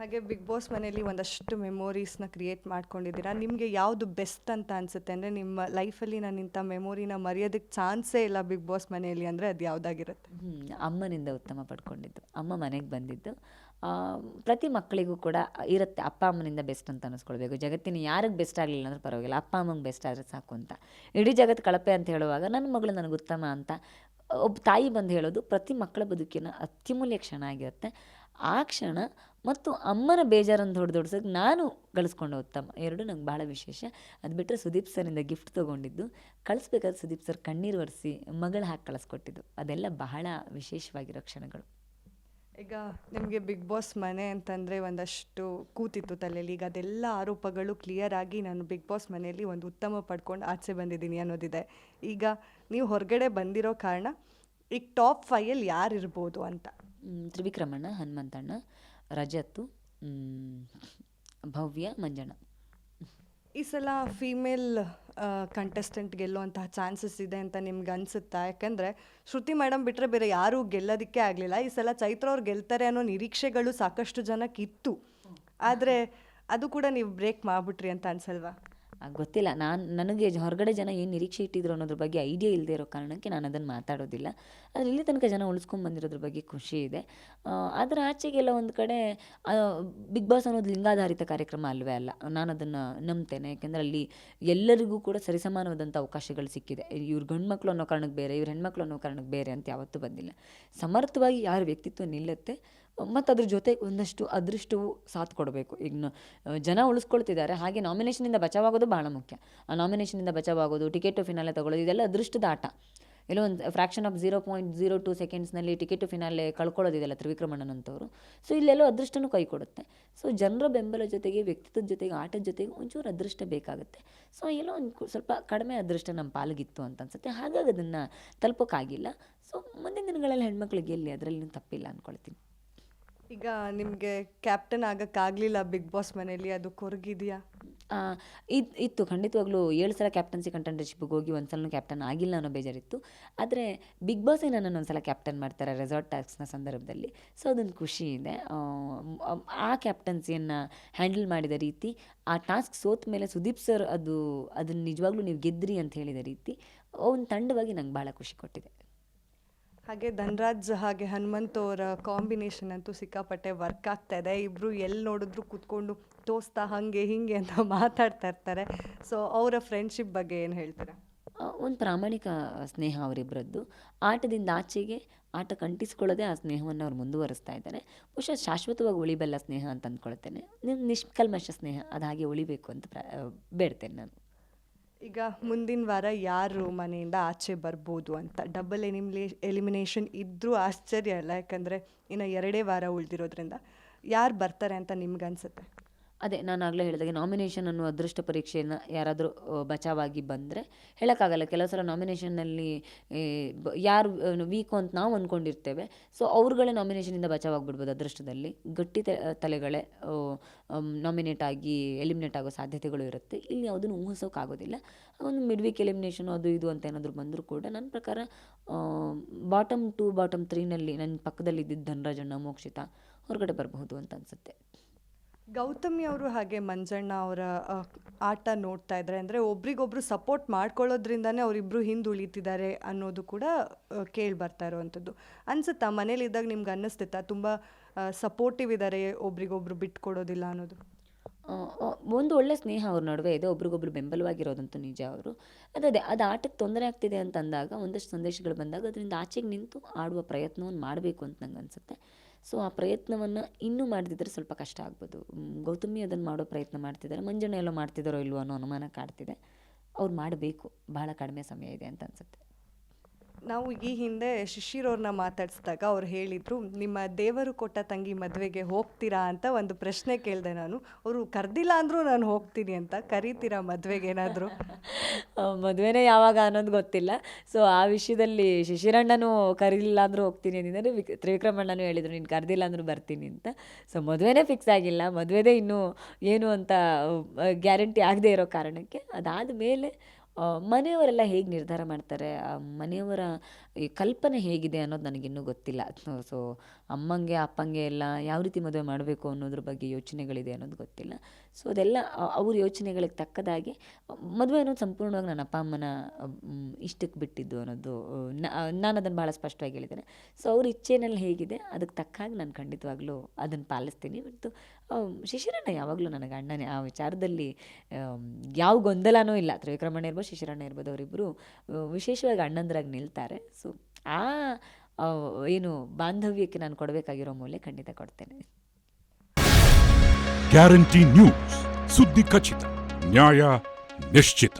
ಹಾಗೆ big boss ಮನೆಯಲ್ಲಿ ಒಂದಷ್ಟು ಮೆಮೊರೀಸ್ನ ಕ್ರಿಯೇಟ್ ಮಾಡ್ಕೊಂಡಿದ್ದೀರಾ? ನಿಮಗೆ ಯಾವುದು ಬೆಸ್ಟ್ ಅಂತ ಅನಿಸುತ್ತೆ? ಅಂದರೆ ನಿಮ್ಮ ಲೈಫಲ್ಲಿ ನಾನು ಇಂಥ ಮೆಮೊರಿನ ಮರೆಯೋದಕ್ಕೆ ಚಾನ್ಸೇ ಇಲ್ಲ ಬಿಗ್ ಬಾಸ್ ಮನೆಯಲ್ಲಿ ಅಂದರೆ ಅದು ಯಾವುದಾಗಿರುತ್ತೆ? ಅಮ್ಮನಿಂದ ಉತ್ತಮ ಪಡ್ಕೊಂಡಿದ್ದು. ಅಮ್ಮ ಮನೆಗೆ ಬಂದಿದ್ದು. ಪ್ರತಿ ಮಕ್ಕಳಿಗೂ ಕೂಡ ಇರುತ್ತೆ ಅಪ್ಪ ಅಮ್ಮನಿಂದ ಬೆಸ್ಟ್ ಅಂತ ಅನ್ನಿಸ್ಕೊಳ್ಬೇಕು ಜಗತ್ತಿನ ಯಾರಿಗೆ ಬೆಸ್ಟ್ ಆಗಲಿಲ್ಲ ಅಂದ್ರೆ ಪರವಾಗಿಲ್ಲ. ಅಪ್ಪ ಅಮ್ಮಂಗೆ ಬೆಸ್ಟ್ ಆದರೆ ಸಾಕು ಅಂತ. ಇಡೀ ಜಗತ್ತು ಕಳಪೆ ಅಂತ ಹೇಳುವಾಗ ನನ್ನ ಮಗಳು ನನಗೆ ಉತ್ತಮ ಅಂತ ಒಬ್ಬ ತಾಯಿ ಬಂದು ಹೇಳೋದು ಪ್ರತಿ ಮಕ್ಕಳ ಬದುಕಿನ ಅತ್ಯಮೂಲ್ಯ ಕ್ಷಣ ಆಗಿರುತ್ತೆ. ಆ ಕ್ಷಣ ಮತ್ತು ಅಮ್ಮನ ಬೇಜಾರನ್ನು ಹೊಡೆದೊಡ್ಸೋಕೆ ನಾನು ಕಳಿಸ್ಕೊಂಡು ಉತ್ತಮ ಎರಡು ನಂಗೆ ಭಾಳ ವಿಶೇಷ. ಅದು ಬಿಟ್ಟರೆ ಸುದೀಪ್ ಸರಿಂದ ಗಿಫ್ಟ್ ತೊಗೊಂಡಿದ್ದು. ಕಳಿಸ್ಬೇಕಾದ್ರೆ ಸುದೀಪ್ ಸರ್ ಕಣ್ಣೀರು ಒರೆಸಿ ಮಗಳು ಹಾಕಿ ಕಳಿಸ್ಕೊಟ್ಟಿದ್ದು. ಅದೆಲ್ಲ ಬಹಳ ವಿಶೇಷವಾಗಿರೋ ಕ್ಷಣಗಳು. ಈಗ ನಿಮಗೆ ಬಿಗ್ ಬಾಸ್ ಮನೆ ಅಂತಂದರೆ ಒಂದಷ್ಟು ಕೂತಿತ್ತು ತಲೆಯಲ್ಲಿ ಈಗ ಅದೆಲ್ಲ ಆರೋಪಗಳು ಕ್ಲಿಯರ್ ಆಗಿ ನಾನು ಬಿಗ್ ಬಾಸ್ ಮನೆಯಲ್ಲಿ ಒಂದು ಉತ್ತಮ ಪಡ್ಕೊಂಡು ಆಚೆ ಬಂದಿದ್ದೀನಿ ಅನ್ನೋದಿದೆ. ಈಗ ನೀವು ಹೊರಗಡೆ ಬಂದಿರೋ ಕಾರಣ ಈಗ ಟಾಪ್ ಫೈಯಲ್ಲಿ ಯಾರು ಇರ್ಬೋದು ಅಂತ? ತ್ರಿವಿಕ್ರಮಣ್ಣ ಹನುಮಂತಣ್ಣ. ರಜತ್ತು ಭವ್ಯ ಮಂಜಣ ಈ ಸಲ ಫೀಮೇಲ್ ಕಂಟೆಸ್ಟೆಂಟ್ ಗೆಲ್ಲುವಂತಹ ಚಾನ್ಸಸ್ ಇದೆ ಅಂತ ನಿಮ್ಗೆ ಅನ್ಸುತ್ತಾ? ಯಾಕಂದರೆ ಶ್ರುತಿ ಮೇಡಮ್ ಬಿಟ್ಟರೆ ಬೇರೆ ಯಾರೂ ಗೆಲ್ಲೋದಕ್ಕೆ ಆಗಲಿಲ್ಲ. ಈ ಸಲ ಚೈತ್ರ ಅವ್ರು ಗೆಲ್ತಾರೆ ಅನ್ನೋ ನಿರೀಕ್ಷೆಗಳು ಸಾಕಷ್ಟು ಜನಕ್ಕೆ ಇತ್ತು ಆದರೆ ಅದು ಕೂಡ ನೀವು ಬ್ರೇಕ್ ಮಾಡಿಬಿಟ್ರಿ ಅಂತ ಅನ್ಸಲ್ವಾ? ಗೊತ್ತಿಲ್ಲ. ನಾನು, ನನಗೆ ಹೊರಗಡೆ ಜನ ಏನು ನಿರೀಕ್ಷೆ ಇಟ್ಟಿದ್ರು ಅನ್ನೋದ್ರ ಬಗ್ಗೆ ಐಡಿಯಾ ಇಲ್ಲದೆ ಇರೋ ಕಾರಣಕ್ಕೆ ನಾನು ಅದನ್ನು ಮಾತಾಡೋದಿಲ್ಲ. ಆದರೆ ಇಲ್ಲಿ ತನಕ ಜನ ಉಳಿಸ್ಕೊಂಡು ಬಂದಿರೋದ್ರ ಬಗ್ಗೆ ಖುಷಿ ಇದೆ. ಅದರ ಆಚೆಗೆಲ್ಲ ಒಂದು ಕಡೆ ಬಿಗ್ ಬಾಸ್ ಅನ್ನೋದು ಲಿಂಗಾಧಾರಿತ ಕಾರ್ಯಕ್ರಮ ಅಲ್ವೇ ಅಲ್ಲ. ನಾನು ಅದನ್ನು ನಂಬ್ತೇನೆ. ಯಾಕೆಂದರೆ ಅಲ್ಲಿ ಎಲ್ಲರಿಗೂ ಕೂಡ ಸರಿಸಮಾನವಾದಂಥ ಅವಕಾಶಗಳು ಸಿಕ್ಕಿದೆ. ಇವ್ರ ಗಂಡು ಮಕ್ಕಳು ಅನ್ನೋ ಕಾರಣಕ್ಕೆ ಬೇರೆ, ಇವ್ರ ಹೆಣ್ಮಕ್ಳು ಅನ್ನೋ ಕಾರಣಕ್ಕೆ ಬೇರೆ ಅಂತ ಯಾವತ್ತೂ ಬಂದಿಲ್ಲ. ಸಮರ್ಥವಾಗಿ ಯಾರ ವ್ಯಕ್ತಿತ್ವ ನಿಲ್ಲುತ್ತೆ ಮತ್ತು ಅದ್ರ ಜೊತೆ ಒಂದಷ್ಟು ಅದೃಷ್ಟವು ಸಾಥ್ ಕೊಡಬೇಕು ಈಗ ಜನ ಉಳಿಸ್ಕೊಳ್ತಿದ್ದಾರೆ. ಹಾಗೆ ನಾಮಿನೇಷನಿಂದ ಬಚಾವಾಗೋದು ಭಾಳ ಮುಖ್ಯ. ಆ ನಾಮಿನೇಷನಿಂದ ಬಚಾವಾಗೋದು ಟಿಕೆಟು ಫಿನಾಲೆ ತಗೊಳ್ಳೋದು, ಇದೆಲ್ಲ ಅದೃಷ್ಟದ ಆಟ. ಎಲ್ಲೋ ಒಂದು fraction of zero point zero two ಸೆಕೆಂಡ್ಸ್ನಲ್ಲಿ ticket finale ಕಳ್ಕೊಳ್ಳೋದಿದೆಲ್ಲ ತ್ರಿವಿಕ್ರಮಣ್ಣನಂಥವ್ರು ಸೊ ಇಲ್ಲೆಲ್ಲೋ ಅದೃಷ್ಟನೂ ಕೈ ಕೊಡುತ್ತೆ. ಸೊ ಜನರ ಬೆಂಬಲ ಜೊತೆಗೆ, ವ್ಯಕ್ತಿತ್ವದ ಜೊತೆಗೆ, ಆಟದ ಜೊತೆಗೆ ಒಂಚೂರು ಅದೃಷ್ಟ ಬೇಕಾಗುತ್ತೆ. ಸೊ ಎಲ್ಲೋ ಒಂದು ಸ್ವಲ್ಪ ಕಡಿಮೆ ಅದೃಷ್ಟ ನಮ್ಮ ಪಾಲಿಗಿತ್ತು ಅಂತ ಅನ್ಸುತ್ತೆ. ಹಾಗಾಗಿ ಅದನ್ನು ತಲುಪೋಕ್ಕಾಗಿಲ್ಲ ಸೊ ಮುಂದಿನ ದಿನಗಳಲ್ಲಿ ಹೆಣ್ಮಕ್ಳಿಗೆ ಎಲ್ಲಿ, ಅದರಲ್ಲಿ ತಪ್ಪಿಲ್ಲ ಅಂದ್ಕೊಳ್ತೀನಿ ಈಗ ನಿಮಗೆ ಕ್ಯಾಪ್ಟನ್ ಆಗೋಕ್ಕಾಗಲಿಲ್ಲ ಬಿಗ್ ಬಾಸ್ ಮನೆಯಲ್ಲಿ ಅದು ಕೊರಗಿದೆಯಾ? ಇದು ಇತ್ತು. ಖಂಡಿತವಾಗ್ಲೂ ಏಳು ಸಲ ಕ್ಯಾಪ್ಟನ್ಸಿ ಕಂಟೆಂಟರ್ಶಿಪ್ಗೆ ಹೋಗಿ ಒಂದು ಸಲ ಕ್ಯಾಪ್ಟನ್ ಆಗಿಲ್ಲ ಅನ್ನೋ ಬೇಜಾರಿತ್ತು. ಆದರೆ ಬಿಗ್ ಬಾಸೇ ನನ್ನನ್ನು ಒಂದು ಸಲ ಕ್ಯಾಪ್ಟನ್ ಮಾಡ್ತಾರೆ ರೆಸಾರ್ಟ್ ಟ್ಯಾಕ್ಸ್ನ ಸಂದರ್ಭದಲ್ಲಿ. ಸೊ ಅದೊಂದು ಖುಷಿ ಇದೆ. ಆ, ಕ್ಯಾಪ್ಟನ್ಸಿಯನ್ನು ಹ್ಯಾಂಡಲ್ ಮಾಡಿದ ರೀತಿ ಆ ಟಾಸ್ಕ್ ಸೋತ ಮೇಲೆ ಸುದೀಪ್ ಸರ್ ಅದು ಅದನ್ನು ನಿಜವಾಗ್ಲೂ ನೀವು ಗೆದ್ರಿ ಅಂತ ಹೇಳಿದ ರೀತಿ ಒಂದು ತಂಡವಾಗಿ ನಂಗೆ ಭಾಳ ಖುಷಿ ಕೊಟ್ಟಿದೆ. ಹಾಗೆ ಧನ್ರಾಜ್ ಹಾಗೆ ಹನುಮಂತ್ ಅವರ ಕಾಂಬಿನೇಷನ್ ಅಂತೂ ಸಿಕ್ಕಾಪಟ್ಟೆ ವರ್ಕ್ ಆಗ್ತಾ ಇದೆ ಇಬ್ಬರು ಎಲ್ಲಿ ನೋಡಿದ್ರು ಕೂತ್ಕೊಂಡು ತೋಸ್ತಾ ಹಾಗೆ ಹಿಂಗೆ ಅಂತ ಮಾತಾಡ್ತಾ ಇರ್ತಾರೆ. ಸೊ ಅವರ ಫ್ರೆಂಡ್ಶಿಪ್ ಬಗ್ಗೆ ಏನು ಹೇಳ್ತೀರಾ? ಒಂದು ಪ್ರಾಮಾಣಿಕ ಸ್ನೇಹ ಅವರಿಬ್ಬರದ್ದು ಆಟದಿಂದ ಆಚೆಗೆ ಆಟ ಕಂಟಿಸ್ಕೊಳ್ಳೋದೇ ಆ ಸ್ನೇಹವನ್ನು ಅವ್ರು ಮುಂದುವರಿಸ್ತಾ ಇದ್ದಾರೆ. ಬಹುಶಃ ಶಾಶ್ವತವಾಗಿ ಉಳಿಬಲ್ಲ ಸ್ನೇಹ ಅಂತ ಅಂದ್ಕೊಳ್ತೇನೆ ನಿಮ್ಮ ನಿಷ್ಕಲ್ಮಶ ಸ್ನೇಹ ಅದು ಹಾಗೆ ಉಳಿಬೇಕು ಅಂತ ಬೇಡ್ತೇನೆ ನಾನು. ಈಗ ಮುಂದಿನ ವಾರ ಯಾರು ಮನೆಯಿಂದ ಆಚೆ ಬರ್ಬೋದು ಅಂತ ಡಬಲ್ ಎನಿಮಿಲೇ ಎಲಿಮಿನೇಷನ್ ಇದ್ದರೂ ಆಶ್ಚರ್ಯ ಅಲ್ಲ, ಯಾಕಂದರೆ ಇನ್ನು ಎರಡೇ ವಾರ ಉಳಿದಿರೋದ್ರಿಂದ ಯಾರು ಬರ್ತಾರೆ ಅಂತ ನಿಮ್ಗೆ ಅನ್ಸುತ್ತೆ ಅದೇ, ನಾನು ಆಗಲೇ ಹೇಳಿದಾಗೆ ನಾಮಿನೇಷನ್ ಅನ್ನೋ ಅದೃಷ್ಟ ಪರೀಕ್ಷೆಯನ್ನು ಯಾರಾದರೂ ಬಚಾವಾಗಿ ಬಂದರೆ ಹೇಳೋಕ್ಕಾಗಲ್ಲ. ಕೆಲವು ಸಲ ನಾಮಿನೇಷನ್ನಲ್ಲಿ ಯಾರು ವೀಕು ಅಂತ ನಾವು ಅಂದ್ಕೊಂಡಿರ್ತೇವೆ ಸೊ ಅವ್ರುಗಳೇ ನಾಮಿನೇಷನಿಂದ ಬಚಾವಾಗ್ಬಿಡ್ಬೋದು ಅದೃಷ್ಟದಲ್ಲಿ. ಗಟ್ಟಿ ತಲೆಗಳೇ ನಾಮಿನೇಟ್ ಆಗಿ ಎಲಿಮಿನೇಟ್ ಆಗೋ ಸಾಧ್ಯತೆಗಳು ಇರುತ್ತೆ. ಇಲ್ಲಿ ಯಾವುದನ್ನು ಊಹಿಸೋಕ್ಕಾಗೋದಿಲ್ಲ ಒಂದು ಮಿಡ್ ವೀಕ್ ಎಲಿಮಿನೇಷನ್ ಅದು ಇದು ಅಂತ ಏನಾದರೂ ಬಂದರೂ ಕೂಡ ನನ್ನ ಪ್ರಕಾರ ಬಾಟಮ್ ಟು ಬಾಟಮ್ ತ್ರೀನಲ್ಲಿ ನನ್ನ ಪಕ್ಕದಲ್ಲಿ ಇದ್ದಿದ್ದ ಧನರಾಜಣ್ಣ ಮೋಕ್ಷಿತ, ಹೊರಗಡೆ ಬರಬಹುದು ಅಂತ ಅನಿಸುತ್ತೆ. ಗೌತಮಿ ಅವರು ಹಾಗೆ ಮಂಜಣ್ಣ ಅವರ ಆಟ ನೋಡ್ತಾ ಇದ್ದಾರೆ. ಅಂದರೆ ಒಬ್ರಿಗೊಬ್ರು ಸಪೋರ್ಟ್ ಮಾಡ್ಕೊಳ್ಳೋದ್ರಿಂದನೇ ಅವರಿಬ್ಬರು ಹಿಂದುಳಿತಿದ್ದಾರೆ ಅನ್ನೋದು ಕೂಡ ಕೇಳಿ ಬರ್ತಾ ಇರೋವಂಥದ್ದು. ಅನ್ಸುತ್ತಾ? ಮನೇಲಿದ್ದಾಗ ನಿಮ್ಗೆ ಅನ್ನಿಸ್ತಿತ್ತ? ತುಂಬ ಸಪೋರ್ಟಿವ್ ಇದ್ದಾರೆ ಒಬ್ರಿಗೊಬ್ರು ಬಿಟ್ಕೊಡೋದಿಲ್ಲ ಅನ್ನೋದು. ಒಂದು ಒಳ್ಳೆ ಸ್ನೇಹ ಅವ್ರ ನಡುವೆ ಇದೆ, ಒಬ್ರಿಗೊಬ್ರು ಬೆಂಬಲವಾಗಿರೋದಂತೂ ನಿಜ ಅವರು. ಅದೇ, ಅದು ಆಟಕ್ಕೆ ತೊಂದರೆ ಆಗ್ತಿದೆ ಅಂತ ಅಂದಾಗ ಒಂದಷ್ಟು ಸಂದೇಶಗಳು ಬಂದಾಗ, ಅದರಿಂದ ಆಚೆಗೆ ನಿಂತು ಆಡುವ ಪ್ರಯತ್ನವನ್ನು ಮಾಡಬೇಕು ಅಂತ ನಂಗೆ ಅನಿಸುತ್ತೆ. ಸೊ ಆ ಪ್ರಯತ್ನವನ್ನು ಇನ್ನೂ ಮಾಡದಿದ್ದರೆ ಸ್ವಲ್ಪ ಕಷ್ಟ ಆಗ್ಬೋದು. ಗೌತಮಿ ಅದನ್ನು ಮಾಡೋ ಪ್ರಯತ್ನ ಮಾಡ್ತಿದ್ದಾರೆ. ಮಂಜಣ್ಣ ಎಲ್ಲೋ ಮಾಡ್ತಿದ್ದಾರೋ ಇಲ್ವೋ ಅನ್ನೋ ಅನುಮಾನ ಕಾಡ್ತಿದೆ. ಅವ್ರು ಮಾಡಬೇಕು. ಬಹಳ ಕಡಿಮೆ ಸಮಯ ಇದೆ ಅಂತ ಅನಿಸುತ್ತೆ. ನಾವು ಈ ಹಿಂದೆ ಶಿಶಿರವ್ರನ್ನ ಮಾತಾಡಿಸಿದಾಗ ಅವ್ರು ಹೇಳಿದರು, ನಿಮ್ಮ ದೇವರು ಕೊಟ್ಟ ತಂಗಿ ಮದುವೆಗೆ ಹೋಗ್ತೀರಾ ಅಂತ ಒಂದು ಪ್ರಶ್ನೆ ಕೇಳಿದೆ ನಾನು. ಅವರು ಕರೆದಿಲ್ಲ ಅಂದರೂ ನಾನು ಹೋಗ್ತೀನಿ ಅಂತ, ಕರೀತೀರಾ ಮದುವೆಗೆ ಏನಾದರೂ? ಮದುವೆನೇ ಯಾವಾಗ ಅನ್ನೋದು ಗೊತ್ತಿಲ್ಲ. ಸೊ ಆ ವಿಷಯದಲ್ಲಿ ಶಿಶಿರಣ್ಣನೂ ಕರೀಲಿಲ್ಲ ಅಂದರೂ ಹೋಗ್ತೀನಿ ಅಂದಿದ್ದಾರೆ. ವಿಕ್ ತ್ರಿವಿಕ್ರಮಣ್ಣನೂ ಹೇಳಿದರು, ನೀನು ಕರೆದಿಲ್ಲ ಅಂದರೂ ಬರ್ತೀನಿ ಅಂತ. ಸೊ ಮದುವೆನೇ ಫಿಕ್ಸ್ ಆಗಿಲ್ಲ. ಮದುವೆದೇ ಇನ್ನೂ ಏನು ಅಂತ ಗ್ಯಾರಂಟಿ ಆಗದೆ ಇರೋ ಕಾರಣಕ್ಕೆ ಅದಾದ ಮೇಲೆ ಮನೆಯವರೆಲ್ಲ ಹೇಗೆ ನಿರ್ಧಾರ ಮಾಡ್ತಾರೆ? ಆ, ಮನೆಯವರ ಈ ಕಲ್ಪನೆ ಹೇಗಿದೆ ಅನ್ನೋದು ನನಗಿನ್ನೂ ಗೊತ್ತಿಲ್ಲ. ಸೊ ಅಮ್ಮಂಗೆ, ಅಪ್ಪಂಗೆ ಎಲ್ಲ ಯಾವ ರೀತಿ ಮದುವೆ ಮಾಡಬೇಕು ಅನ್ನೋದ್ರ ಬಗ್ಗೆ ಯೋಚನೆಗಳಿದೆ ಅನ್ನೋದು ಗೊತ್ತಿಲ್ಲ. ಸೊ, ಅದೆಲ್ಲ ಅವ್ರ ಯೋಚನೆಗಳಿಗೆ ತಕ್ಕದಾಗಿ ಮದುವೆ ಅನ್ನೋದು ಸಂಪೂರ್ಣವಾಗಿ ನನ್ನ ಅಪ್ಪ, ಅಮ್ಮನ ಇಷ್ಟಕ್ಕೆ ಬಿಟ್ಟಿದ್ದು ಅನ್ನೋದು ನಾನು ಅದನ್ನು ಭಾಳ ಸ್ಪಷ್ಟವಾಗಿ ಹೇಳಿದ್ದೇನೆ. ಸೊ, ಅವ್ರ ಇಚ್ಛೆನಲ್ಲಿ ಹೇಗಿದೆ, ಅದಕ್ಕೆ ತಕ್ಕ ಹಾಗೆ ನಾನು ಖಂಡಿತವಾಗ್ಲೂ ಅದನ್ನು ಪಾಲಿಸ್ತೀನಿ. ಮತ್ತು ಶಿಶಿರಣ್ಣ ಯಾವಾಗಲೂ ನನಗೆ ಅಣ್ಣನೇ. ಆ ವಿಚಾರದಲ್ಲಿ ಯಾವ ಗೊಂದಲನೂ ಇಲ್ಲ. ತ್ರಿವಿಕ್ರಮಣ್ಣ ಇರ್ಬೋದು ಶಿಶಿರಣ್ಣ ಇರ್ಬೋದು ಅವರಿಬ್ಬರು ವಿಶೇಷವಾಗಿ ಅಣ್ಣಂದ್ರಾಗಿ ನಿಲ್ತಾರೆ. ಸೊ ಆ, ಏನು ಬಾಂಧವ್ಯಕ್ಕೆ ನಾನು ಕೊಡಬೇಕಾಗಿರೋ ಮೌಲ್ಯ ಖಂಡಿತ ಕೊಡ್ತೇನೆ. Guarantee news. ಸುದ್ದಿ ಖಚಿತ, ನ್ಯಾಯ ನಿಶ್ಚಿತ.